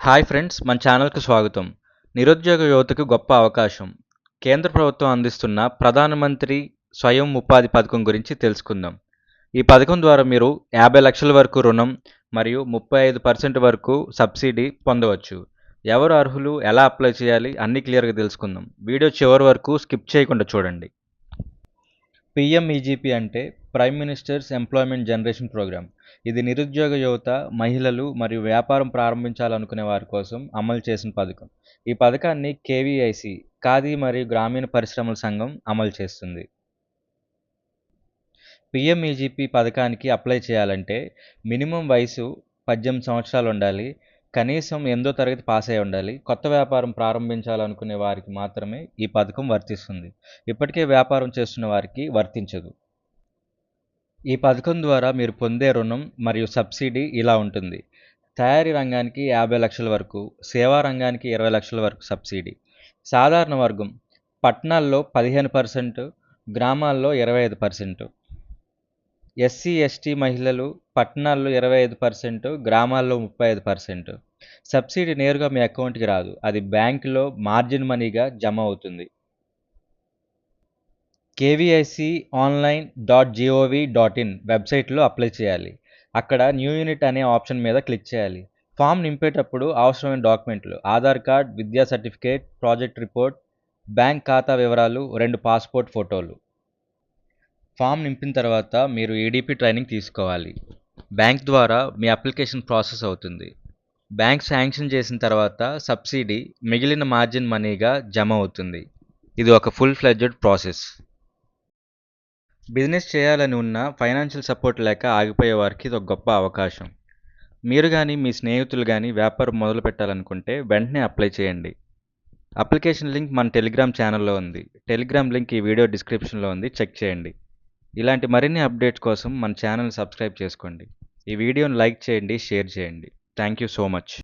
Hi friends మన ఛానల్కు స్వాగతం. నిరుద్యోగ యువతకు గొప్ప అవకాశం. కేంద్ర ప్రభుత్వం అందిస్తున్న ప్రధానమంత్రి స్వయం ఉపాధి పథకం గురించి తెలుసుకుందాం. ఈ పథకం ద్వారా మీరు యాభై లక్షల వరకు రుణం మరియు ముప్పై ఐదు పర్సెంట్ వరకు సబ్సిడీ పొందవచ్చు. ఎవరు అర్హులు ఎలా అప్లై చేయాలి అన్నీ క్లియర్గా తెలుసుకుందాం. వీడియో చివరి వరకు స్కిప్ చేయకుండా చూడండి. పిఎంఈజీపీ అంటే prime ministers employment generation programme ఇది నిరుద్యోగ యువత మహిళలు మరియు వ్యాపారం ప్రారంభించాలనుకునే వారి కోసం అమలు చేసిన పథకం. ఈ పథకాన్ని కేవీఐసి ఖాదీ మరియు గ్రామీణ పరిశ్రమల సంఘం అమలు చేస్తుంది. పిఎంఈజీపీ పథకానికి అప్లై చేయాలంటే మినిమం వయసు పద్దెనిమిది సంవత్సరాలు ఉండాలి. కనీసం ఎనిమిదో తరగతి పాస్ అయి ఉండాలి. కొత్త వ్యాపారం ప్రారంభించాలనుకునే వారికి మాత్రమే ఈ పథకం వర్తిస్తుంది. ఇప్పటికే వ్యాపారం చేస్తున్న వారికి వర్తించదు. ఈ పథకం ద్వారా మీరు పొందే రుణం మరియు సబ్సిడీ ఇలా ఉంటుంది. తయారీ రంగానికి యాభై లక్షల వరకు సేవా రంగానికి ఇరవై లక్షల వరకు సబ్సిడీ. సాధారణ వర్గం పట్టణాల్లో పదిహేను పర్సెంట్ గ్రామాల్లో ఇరవై ఐదు పర్సెంట్. ఎస్సీ ఎస్టీ మహిళలు పట్టణాల్లో ఇరవై ఐదు పర్సెంట్ గ్రామాల్లో ముప్పై ఐదు పర్సెంట్. సబ్సిడీ నేరుగా మీ అకౌంట్కి రాదు. అది బ్యాంకులో మార్జిన్ మనీగా జమ అవుతుంది. KVIC online dot gov dot in వెబ్సైట్లో అప్లై చేయాలి. అక్కడ న్యూ యూనిట్ అనే ఆప్షన్ మీద క్లిక్ చేయాలి. ఫామ్ నింపేటప్పుడు అవసరమైన డాక్యుమెంట్లు ఆధార్ కార్డ్ విద్యా సర్టిఫికేట్ ప్రాజెక్ట్ రిపోర్ట్ బ్యాంక్ ఖాతా వివరాలు రెండు పాస్పోర్ట్ ఫోటోలు ఫామ్ నింపిన తర్వాత మీరు ఈడీపీ ట్రైనింగ్ తీసుకోవాలి. బ్యాంక్ ద్వారా మీ అప్లికేషన్ ప్రాసెస్ అవుతుంది. బ్యాంక్ శాంక్షన్ చేసిన తర్వాత సబ్సిడీ మిగిలిన మార్జిన్ మనీగా జమ అవుతుంది. ఇది ఒక ఫుల్ ఫ్లెడ్జెడ్ ప్రాసెస్ బిజినెస్ చేయాలని ఉన్న ఫైనాన్షియల్ సపోర్ట్ లేక ఆగిపోయే వారికి ఇది ఒక గొప్ప అవకాశం. మీరు కానీ మీ స్నేహితులు కానీ వ్యాపారం మొదలు పెట్టాలనుకుంటే వెంటనే అప్లై చేయండి. అప్లికేషన్ లింక్ మన టెలిగ్రామ్ ఛానల్లో ఉంది. టెలిగ్రామ్ లింక్ ఈ వీడియో డిస్క్రిప్షన్లో ఉంది. చెక్ చేయండి. ఇలాంటి మరిన్ని అప్డేట్స్ కోసం మన ఛానల్ సబ్స్క్రైబ్ చేసుకోండి. ఈ వీడియోని లైక్ చేయండి షేర్ చేయండి. Thank you so much.